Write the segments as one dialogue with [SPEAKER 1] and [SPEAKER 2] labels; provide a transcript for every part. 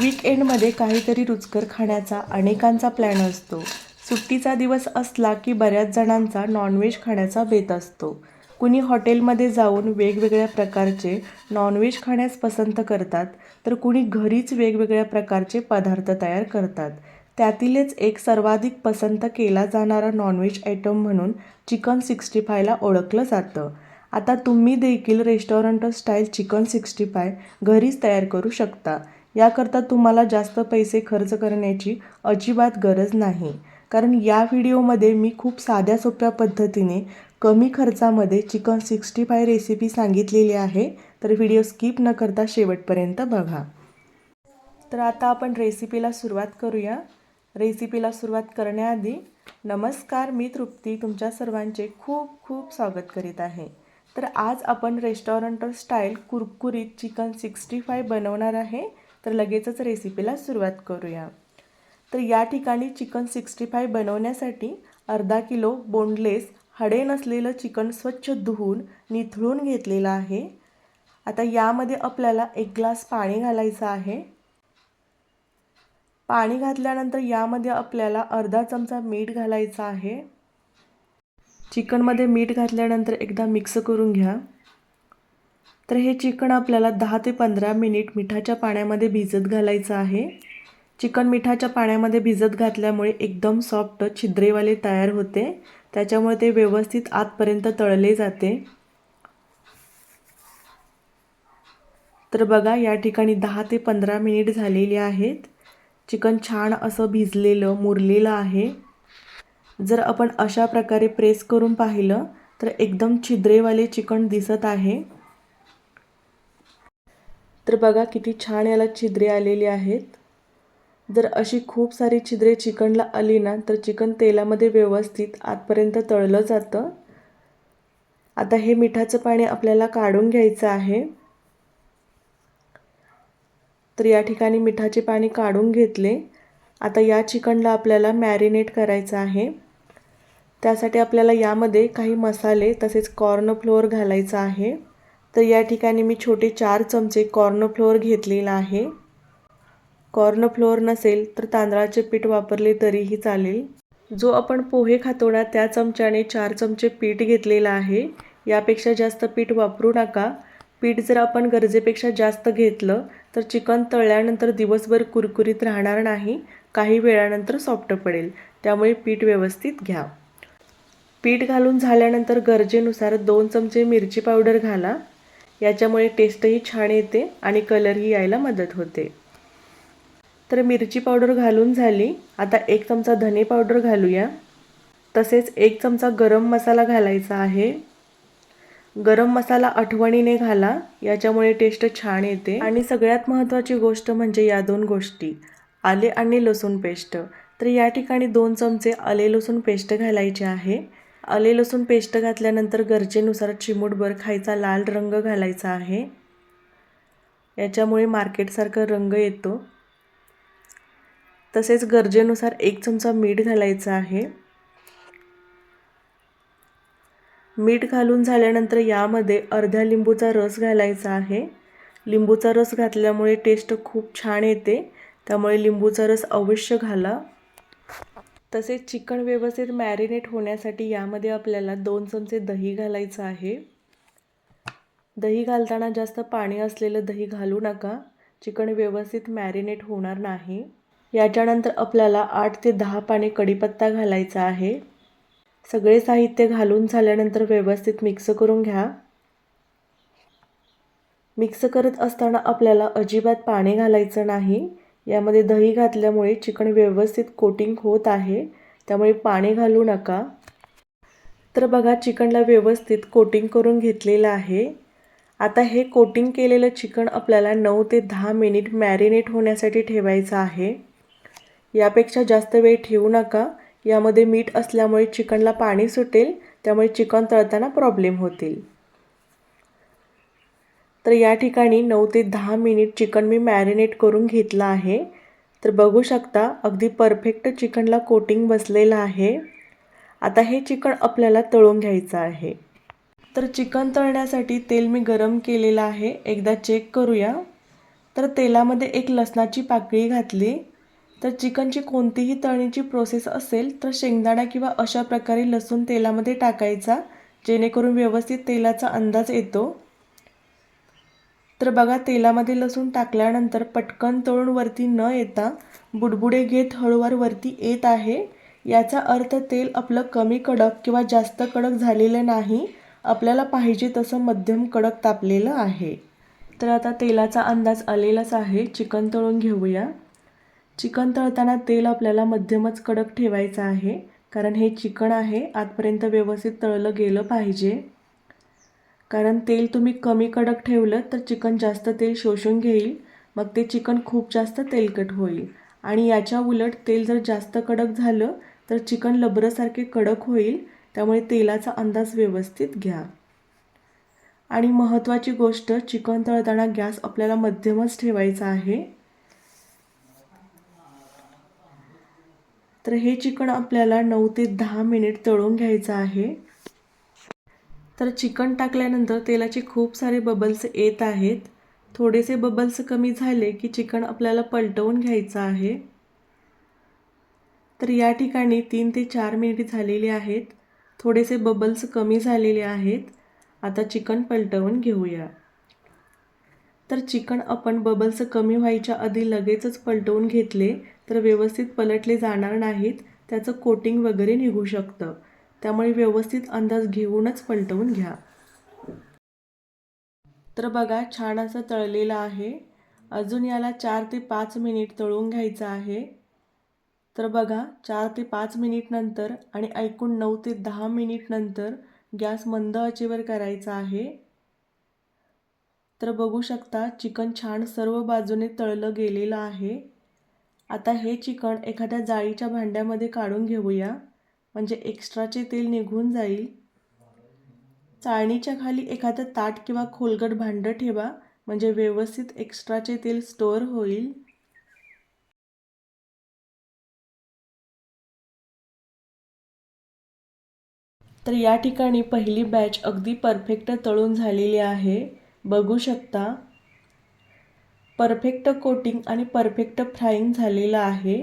[SPEAKER 1] वीकेंडमध्ये काहीतरी रुचकर खाण्याचा अनेकांचा प्लॅन असतो. सुट्टीचा दिवस असला की बऱ्याच जणांचा नॉनव्हेज खाण्याचा बेत असतो. कुणी हॉटेलमध्ये जाऊन वेगवेगळ्या प्रकारचे नॉनव्हेज खाण्यास पसंत करतात तर कुणी घरीच वेगवेगळ्या प्रकारचे पदार्थ तयार करतात. त्यातीलच एक सर्वाधिक पसंत केला जाणारा नॉनव्हेज आयटम म्हणून चिकन सिक्स्टी फायला ओळखलं जातं. आता तुम्ही देखील restaurant style chicken sixty five घरीच तयार करू शकता. याकरता तुम्हाला जास्त पैसे खर्च करण्याची अजिबात गरज नाही. कारण या व्हिडिओमध्ये मी खूप साध्या सोप्या पद्धतीने कमी खर्चामध्ये चिकन सिक्स्टी फाय रेसिपी सांगितलेली आहे. तर व्हिडिओ स्किप न करता शेवटपर्यंत बघा. तर आता आपण रेसिपीला सुरुवात करूया. रेसिपीला सुरुवात करण्याआधी नमस्कार मी तृप्ती तुमच्या सर्वांचे खूप खूप स्वागत करीत आहे. तर आज आपण रेस्टॉरंट स्टाईल कुरकुरीत चिकन सिक्स्टी फाय बनवणार आहे. तर लगेचच रेसिपीला सुरुवात करूया. तर या ठिकाणी चिकन सिक्स्टी फाय बनवण्यासाठी अर्धा किलो बोनलेस हाडे नसलेलं चिकन स्वच्छ धुवून निथळून घेतलेलं आहे. आता यामध्ये आपल्याला एक ग्लास पाणी घालायचं आहे. पाणी घातल्यानंतर यामध्ये आपल्याला अर्धा चमचा मीठ घालायचं आहे. चिकनमध्ये मीठ घातल्यानंतर एकदा मिक्स करून घ्या. तर हे चिकन आपल्याला दहा ते पंधरा मिनिट मिठाच्या पाण्यामध्ये भिजत घालायचं आहे. चिकन मिठाच्या पाण्यामध्ये भिजत घातल्यामुळे एकदम सॉफ्ट छिद्रेवाले तयार होते. त्याच्यामुळे ते व्यवस्थित आतपर्यंत तळले जाते. तर बघा या ठिकाणी दहा ते पंधरा मिनिट झालेली आहेत. चिकन छान असं भिजलेलं मुरलेलं आहे. जर आपण अशा प्रकारे प्रेस करून पाहिलं तर एकदम छिद्रेवाले चिकन दिसत आहे. तर बघा किती छान याला छिद्रे आलेली आहेत. जर अशी खूप सारी छिद्रे चिकनला आली ना तर चिकन तेलामध्ये व्यवस्थित आतपर्यंत तळलं जातं. आता हे मिठाचं पाणी आपल्याला काढून घ्यायचं आहे. तर या ठिकाणी मिठाचे पाणी काढून घेतले. आता या चिकनला आपल्याला मॅरिनेट करायचं आहे. त्यासाठी आपल्याला यामध्ये काही मसाले तसेच कॉर्न फ्लोअर घालायचं आहे. तर या ठिकाणी मी छोटे चार चमचे कॉर्न फ्लोअर घेतलेला आहे. कॉर्न फ्लोअर नसेल तर तांदळाचे पीठ वापरले तरीही चालेल. जो आपण पोहे खातो ना त्या चमच्याने चार चमचे पीठ घेतलेलं आहे. यापेक्षा जास्त पीठ वापरू नका. पीठ जर आपण गरजेपेक्षा जास्त घेतलं तर चिकन तळल्यानंतर दिवसभर कुरकुरीत राहणार नाही. काही वेळानंतर सॉफ्ट पडेल. त्यामुळे पीठ व्यवस्थित घ्या. पीठ घालून झाल्यानंतर गरजेनुसार दोन चमचे मिरची पावडर घाला. याच्यामुळे टेस्टही छान येते आणि कलरही यायला मदत होते. तर मिरची पावडर घालून झाली. आता एक चमचा धने पावडर घालूया. तसेच एक चमचा गरम मसाला घालायचा आहे. गरम मसाला आठवणीने घाला याच्यामुळे टेस्ट छान येते. आणि सगळ्यात महत्त्वाची गोष्ट म्हणजे या दोन गोष्टी आले आणि लसूण पेस्ट तर या ठिकाणी दोन चमचे आले लसूण पेस्ट घालायचे आहे. आले लसूण पेस्ट घातल्यानंतर गरजेनुसार चिमूटभर खायचा लाल रंग घालायचा आहे. याच्यामुळे मार्केटसारखा रंग येतो. तसेच गरजेनुसार एक चमचा मीठ घालायचा आहे. मीठ घालून झाल्यानंतर यामध्ये अर्ध्या लिंबूचा रस घालायचा आहे. लिंबूचा रस घातल्यामुळे टेस्ट खूप छान येते. त्यामुळे लिंबूचा रस अवश्य घाला. तसेच चिकन व्यवस्थित मॅरिनेट होण्यासाठी यामध्ये आपल्याला दोन चमचे दही घालायचं आहे. दही घालताना जास्त पाणी असलेलं दही घालू नका. चिकन व्यवस्थित मॅरिनेट होणार नाही. याच्यानंतर आपल्याला आठ ते दहा पाणी कढीपत्ता घालायचा आहे. सगळे साहित्य घालून झाल्यानंतर व्यवस्थित मिक्स करून घ्या. मिक्स करत असताना आपल्याला अजिबात पाणी घालायचं नाही. यामध्ये दही घातल्यामुळे चिकन व्यवस्थित कोटिंग होत आहे. त्यामुळे पाणी घालू नका. तर बघा चिकनला व्यवस्थित कोटिंग करून घेतलेलं आहे. आता हे कोटिंग केलेलं चिकन आपल्याला नऊ ते दहा मिनिट मॅरिनेट होण्यासाठी ठेवायचं आहे. यापेक्षा जास्त वेळ ठेवू नका. यामध्ये मीठ असल्यामुळे चिकनला पाणी सुटेल. त्यामुळे चिकन तळताना प्रॉब्लेम होतील. तर या ठिकाणी नऊ ते दहा मिनिट चिकन मी मॅरिनेट करून घेतलं आहे. तर बघू शकता अगदी परफेक्ट चिकनला कोटिंग बसलेलं आहे. आता हे चिकन आपल्याला तळून घ्यायचं आहे. तर चिकन तळण्यासाठी तेल मी गरम केलेलं आहे. एकदा चेक करूया. तर तेलामध्ये एक लसणाची पाकळी घातली. तर चिकनची कोणतीही तळणीची प्रोसेस असेल तर शेंगदाणा किंवा अशा प्रकारे लसूण तेलामध्ये टाकायचा जेणेकरून व्यवस्थित तेलाचा अंदाज येतो. तर बघा तेलामध्ये लसूण टाकल्यानंतर पटकन तळून वरती न येता बुडबुडे घेत हळूवार वरती येत आहे. याचा अर्थ तेल आपलं कमी कडक किंवा जास्त कडक झालेलं नाही. आपल्याला पाहिजे तसं मध्यम कडक तापलेलं आहे. तर आता तेलाचा अंदाज आलेलाच आहे. चिकन तळून घेऊया. चिकन तळताना तेल आपल्याला मध्यमच कडक ठेवायचं आहे. कारण हे चिकन आहे आतपर्यंत व्यवस्थित तळलं गेलं पाहिजे. कारण तेल तुम्ही कमी कडक ठेवलं तर चिकन जास्त तेल शोषून घेईल. मग ते चिकन खूप जास्त तेलकट होईल. आणि याच्या उलट तेल जर जास्त कडक झालं तर चिकन लबरसारखे कडक होईल. त्यामुळे तेलाचा अंदाज व्यवस्थित घ्या. आणि महत्त्वाची गोष्ट चिकन तळताना गॅस आपल्याला मध्यमच ठेवायचा आहे. तर हे चिकन आपल्याला नऊ ते दहा मिनिट तळून घ्यायचं आहे. तर चिकन टाकल्यानंतर तेलाचे खूप सारे बबल्स येत आहेत. थोडेसे बबल्स कमी झाले की चिकन आपल्याला पलटवून घ्यायचं आहे. तर या ठिकाणी तीन ते चार मिनिट झालेली आहेत. थोडेसे बबल्स कमी झालेले आहेत. आता चिकन पलटवून घेऊया. तर चिकन आपण बबल्स कमी व्हायच्या आधी लगेचच पलटवून घेतले तर व्यवस्थित पलटले जाणार नाहीत. त्याचं कोटिंग वगैरे निघू शकतं. त्यामुळे व्यवस्थित अंदाज घेऊनच पलटवून घ्या. तर बघा छान असं तळलेलं आहे. अजून याला चार ते पाच मिनिट तळून घ्यायचं आहे. तर बघा चार ते पाच मिनिट नंतर आणि ऐकून नऊ ते दहा मिनिट नंतर गॅस मंद आचेवर करायचा आहे. तर बघू शकता चिकन छान सर्व बाजूने तळलं गेलेलं आहे. आता हे चिकन एखाद्या जाळीच्या भांड्यामध्ये काढून घेऊया. म्हणजे एक्स्ट्राचे तेल निघून जाईल. चाळणीच्या खाली एखादं ताट किंवा खोलगट भांडं ठेवा. म्हणजे व्यवस्थित एक्स्ट्राचे तेल स्टोअर होईल. तर या ठिकाणी पहिली बॅच अगदी परफेक्ट तळून झालेली आहे. बघू शकता. परफेक्ट कोटिंग आणि परफेक्ट फ्राईंग झालेलं आहे.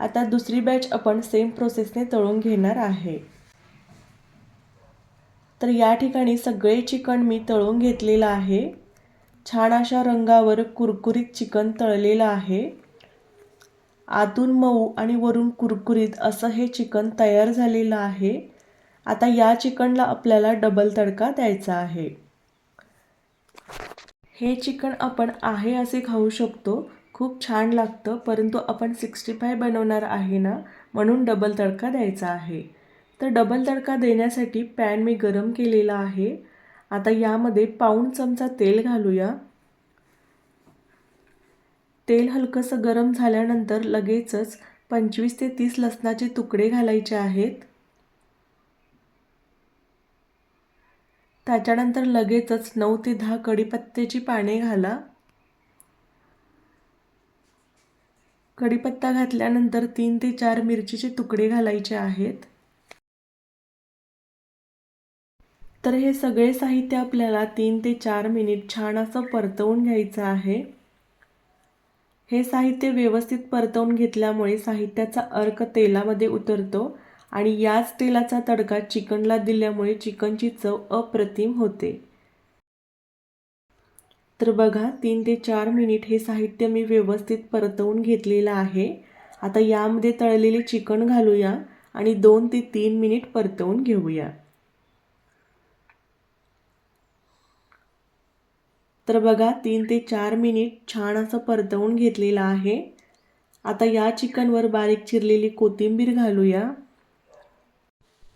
[SPEAKER 1] आता दुसरी बॅच आपण सेम प्रोसेसने तळून घेणार आहे. तर या ठिकाणी सगळे चिकन मी तळून घेतलेलं आहे. छान अशा रंगावर कुरकुरीत चिकन तळलेलं आहे. आतून मऊ आणि वरून कुरकुरीत असं हे चिकन तयार झालेलं आहे. आता या चिकनला आपल्याला डबल तडका द्यायचा आहे. हे चिकन आपण आहे असे खाऊ शकतो. खूप छान लागतं परंतु आपण सिक्स्टी फाय बनवणार आहे ना म्हणून डबल तडका द्यायचा आहे. तर डबल तडका देण्यासाठी पॅन मी गरम केलेला आहे. आता यामध्ये पाऊण चमचा तेल घालूया. तेल हलकंसं गरम झाल्यानंतर लगेचच पंचवीस ते तीस लसणाचे तुकडे घालायचे आहेत. त्याच्यानंतर लगेचच नऊ ते दहा कढीपत्त्याची पाने घाला. कढीपत्ता घातल्यानंतर तीन ते चार मिरचीचे तुकडे घालायचे आहेत. तर हे सगळे साहित्य आपल्याला तीन ते चार मिनिट छान असं परतवून घ्यायचं आहे. हे साहित्य व्यवस्थित परतवून घेतल्यामुळे साहित्याचा अर्क तेलामध्ये उतरतो आणि याच तेलाचा तडका चिकनला दिल्यामुळे चिकनची चव अप्रतिम होते. तर बघा तीन ते चार मिनिट हे साहित्य मी व्यवस्थित परतवून घेतलेलं आहे. आता यामध्ये तळलेले चिकन घालूया आणि दोन ते तीन मिनिट परतवून घेऊया. तर बघा तीन ते चार मिनिट छान असं परतवून घेतलेलं आहे. आता या चिकनवर बारीक चिरलेली कोथिंबीर घालूया.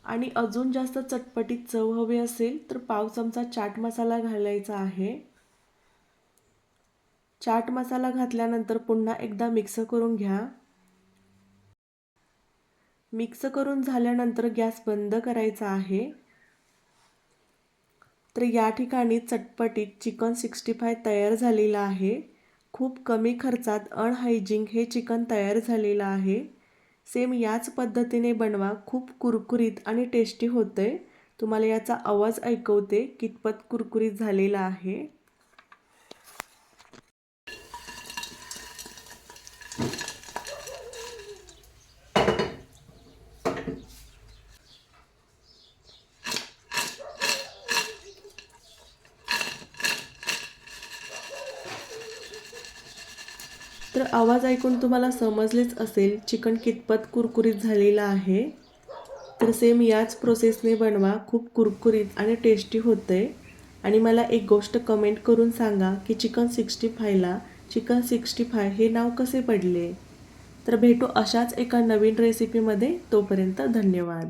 [SPEAKER 1] आणि अजून जास्त चटपटीत चव हवी असेल तर पाव चमचा चाट मसाला घालायचा आहे. चाट मसाला घातल्यानंतर पुन्हा एकदा मिक्स करून घ्या. मिक्स करून झाल्यानंतर गॅस बंद करायचा आहे. तर या ठिकाणी चटपटीत चिकन सिक्स्टी फाय तयार झालेलं आहे. खूप कमी खर्चात अनहायजिंग हे चिकन तयार झालेलं आहे. सेम याच पद्धतीने बनवा. खूप कुरकुरीत आणि टेस्टी होतं तुम्हाला याचा आवाज ऐकवते कितपत कुरकुरीत झालेला आहे. तर आवाज ऐकून तुम्हाला समजलेच असेल चिकन कितपत कुरकुरीत झालेलं आहे. तर सेम याच प्रोसेसने बनवा खूप कुरकुरीत आणि टेस्टी होते आणि मला एक गोष्ट कमेंट करून सांगा की चिकन सिक्स्टी फायला चिकन सिक्स्टी फाय हे नाव कसे पडले? तर भेटू अशाच एका नवीन रेसिपीमध्ये तोपर्यंत धन्यवाद.